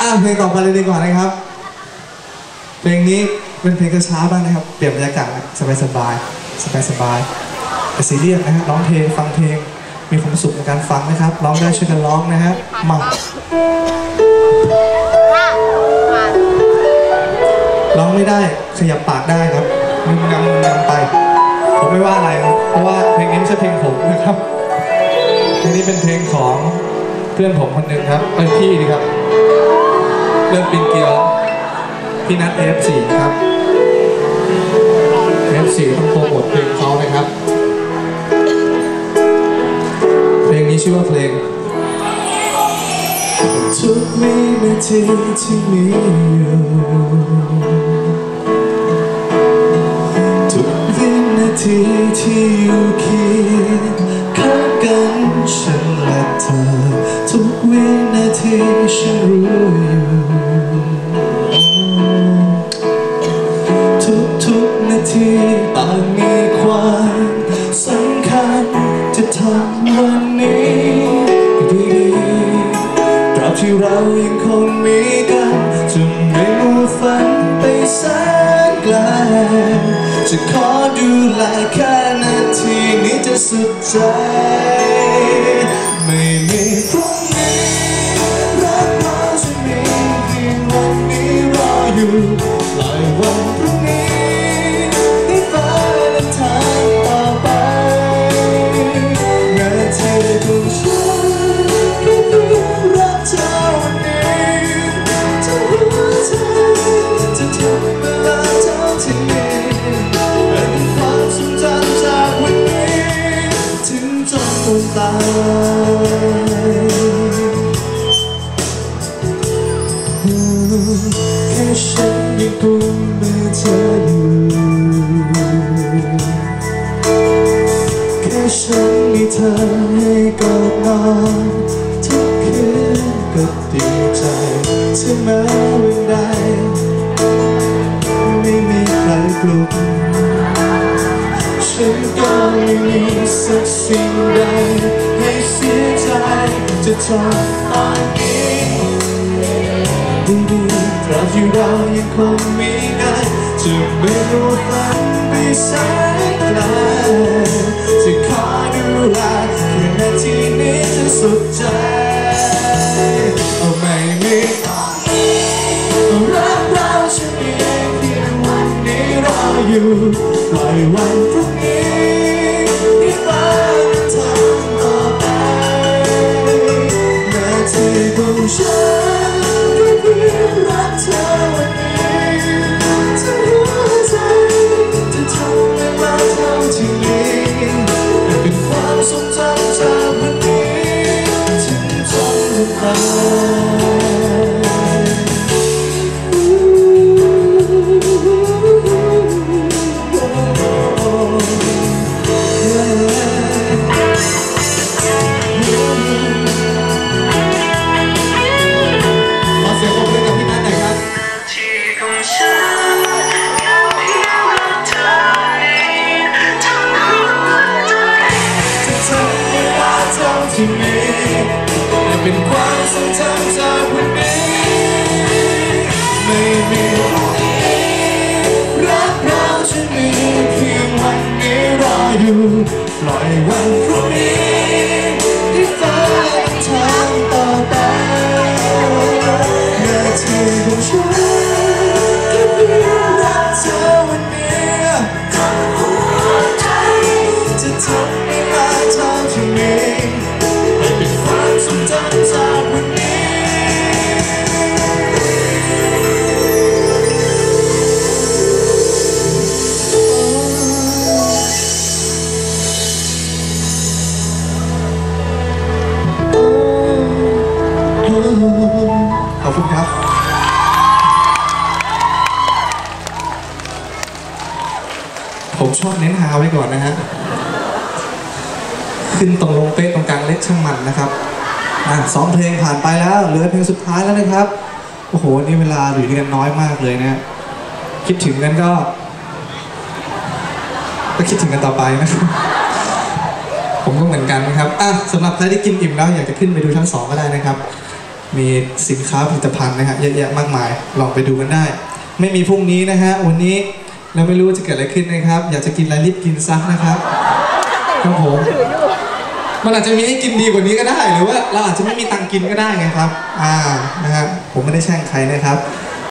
อะเพลงต่อไปเลยดีกว่านะครับ เพลงนี้เป็นเพลงกระช้าบ้างนะครับ เปลี่ยนบรรยากาศสบายสบายสบายสบายๆแต่ซีเรียสนะฮะร้องเพลงฟังเพลงมีความสุขในการฟังนะครับร้องได้ช่วยกันร้องนะฮะมาร้องไม่ได้ขยับปากได้ครับมึงงำมึงงำไป ผมไม่ว่าอะไรครับเพราะว่าเพลงนี้ไม่ใช่เพลงผมนะครับเพลงนี้เป็นเพลงของเพื่อนผมคนหนึ่งครับเป็นพี่ดีครับ เริ่มปินเกียวพี่นัท F4 ครับ F4 ต้องโปรโมทเพลงเขานะครับ เพลงนี้ชื่อว่าเพลง ทุกวินาทีที่มีอยู่ทุกวินาทีที่อยู่เคียงข้างกันฉันและเธอ ทุกวินาทีฉันรู้อยู่ ทุกๆนาทีต่างมีความสำคัญจะทำวันนี้ดีตราบที่เรายังคงมีกันจะไม่มัวฝันไปแสนไกลจะขอดูแลแค่นาทีนี้จะสุดใจ ฉันยังกุมมือเธออยู่ แค่ฉันมีเธอให้กอดนอนทุกคืนก็ดีใจถึงแม้วันใด ไม่มีใครปลุกฉันก็ไม่มีสักสิ่งใดให้เสียใจจะทำตอน ที่เรายังคงมีกันจะไม่รู้ฝันไปแสนไกลจะขอดูแลแค่นาทีนี้จะสุดใจเอาไม่มีรักเราฉันเองเพียงวันนี้รออยู่ปล่อยวันพรุ่งนี้ให้ฟ้าเป็นทางต่อไปนาทีของฉัน รักเธอวันนี้ทั้งหัวใจจะทำเวลาทำที่มีให้เป็นความทรงจำจากวันนี้ถึงจนวัน เท่าที่มีให้เป็นความทรงจำจากวันนี้ไม่มีพรุ่งนี้รักเราจะมีเพียงวันนี้รออยู่ปล่อยวัน คุณครับ ผมชอบเน้นฮาไว้ก่อนนะฮะ ขึ้นตรงลงเป๊ะตรงกลางเล็กช่างมันนะครับอะสองเพลงผ่านไปแล้ว เหลือเพลงสุดท้ายแล้วนะครับ โอ้โห นี่เวลาอยู่ด้วยกันน้อยมากเลยนะ คิดถึงกันก็ ก็คิดถึงกันต่อไปนะครับผมก็เหมือนกันนะครับอะสำหรับใครที่กินอิ่มแล้วอยากจะขึ้นไปดูชั้นสองก็ได้นะครับ มีสินค้าผลิตภัณฑ์นะฮะเยอะแยะมากมาย ลองไปดูกันได้ ไม่มีพรุ่งนี้นะฮะ วันนี้เราไม่รู้จะเกิดอะไรขึ้นนะครับ อยากจะกินอะไรรีบกินซักนะครับครับผมมันอาจจะมีให้กินดีกว่านี้ก็ได้ หรือว่าเราอาจจะไม่มีตังกินก็ได้ไงครับ อ่า นะฮะ ผมไม่ได้แช่งใครนะครับ